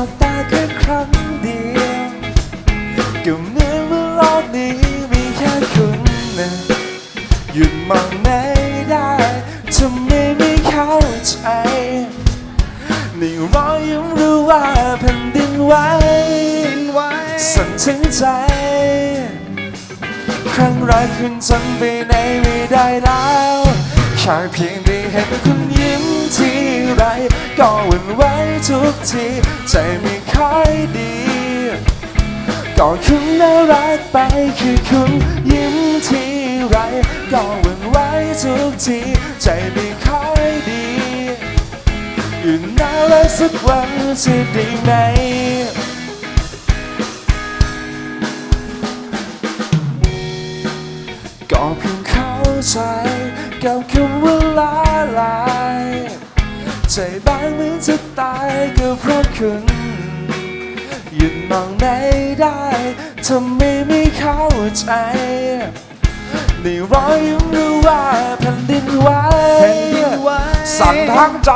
อบตาแค่ครั้งเดียวก็เหมือนว่ารอบนี้มีแค่คุณนะหยุดมองไม่ได้ทำไมไม่เข้าใจในรอยยิ้มรู้ว่าแผ่นดินไหวสั่นถึงใจ ครั้งแรกคุณจำไปไหนไม่ได้แล้วแค่เพียงได้เห็นคุณยิ้มที ไร ก็หวั่นไหวทุกที ใจไม่ค่อยดี ก็คุณน่ารักไปคือคุณยิ้มทีไร ก็หวั่นไหวทุกที ใจไม่ค่อยดีอยู่น่ารักสักวันจะได้ไหมก็เพียงเข้าใจกับคำว่าลาลาย ใจบางเหมือนจะตายก็เพราะคุณหยุดมองไม่ได้ทำไมไม่เข้าใจในรอยยิ้มหรือว่าแผ่นดินไหวแผ่นดินไหวสั่นทั้งใจ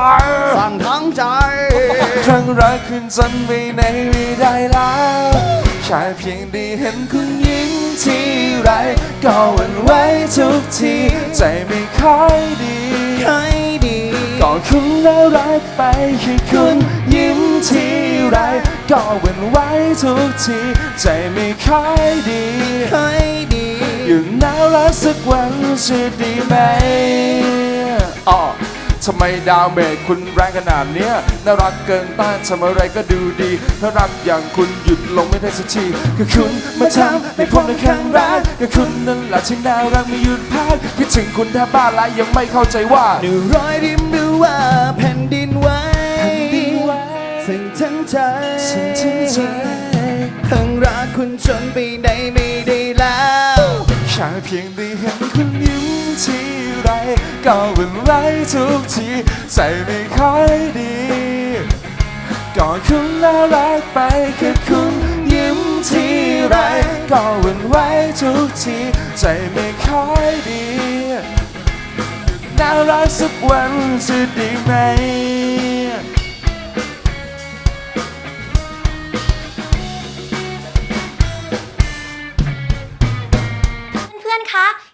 สั่งทั้งใจครั้งแรกคุณจำไปไหนไม่ได้แล้วแค่เพียงได้เห็นคุณยิ้มทีไรก็หวั่นไหวทุกทีใจไม่ค่อยดี ใครดีก็คุณน่ารักไปแค่คุณยิ้มทีไร ก็หวั่นไหวทุกที ใจไม่ค่อยดีใครดี อยู่น่ารักสักวันจะดีไหมอ๋อ ทำไมดาวเมจคุณแรงขนาดเนี้ยน่ารักเกินต้านทำอะไรก็ดูดีน่ารักอย่างคุณหยุดลงไม่ได้สักทีก็คุณมาทำให้ผมในครั้งแรกก็คุณนั่นแหละที่น่ารักไม่หยุดพักคิดถึงคุณแทบบ้าและยังไม่เข้าใจว่าหนึ่งรอยริมหรือว่าแผ่นดินไหวแผ่นดินไหวซึ่งทั้งใจฉันถึงใจครั้งรักคุณจนไปไหนไม่ได้แล้วแค่เพียงได้เห็นคุณยิ้ม ทีไรก็หวั่นไหวทุกทีใจไม่ค่อยดีก็คุณน่ารักไปแค่คุณยิ้มทีไรก็วั่นไหวทุกทีใจไม่ค่อยดีน่ารักสักวันจะดีไหมเพื่อนๆคะ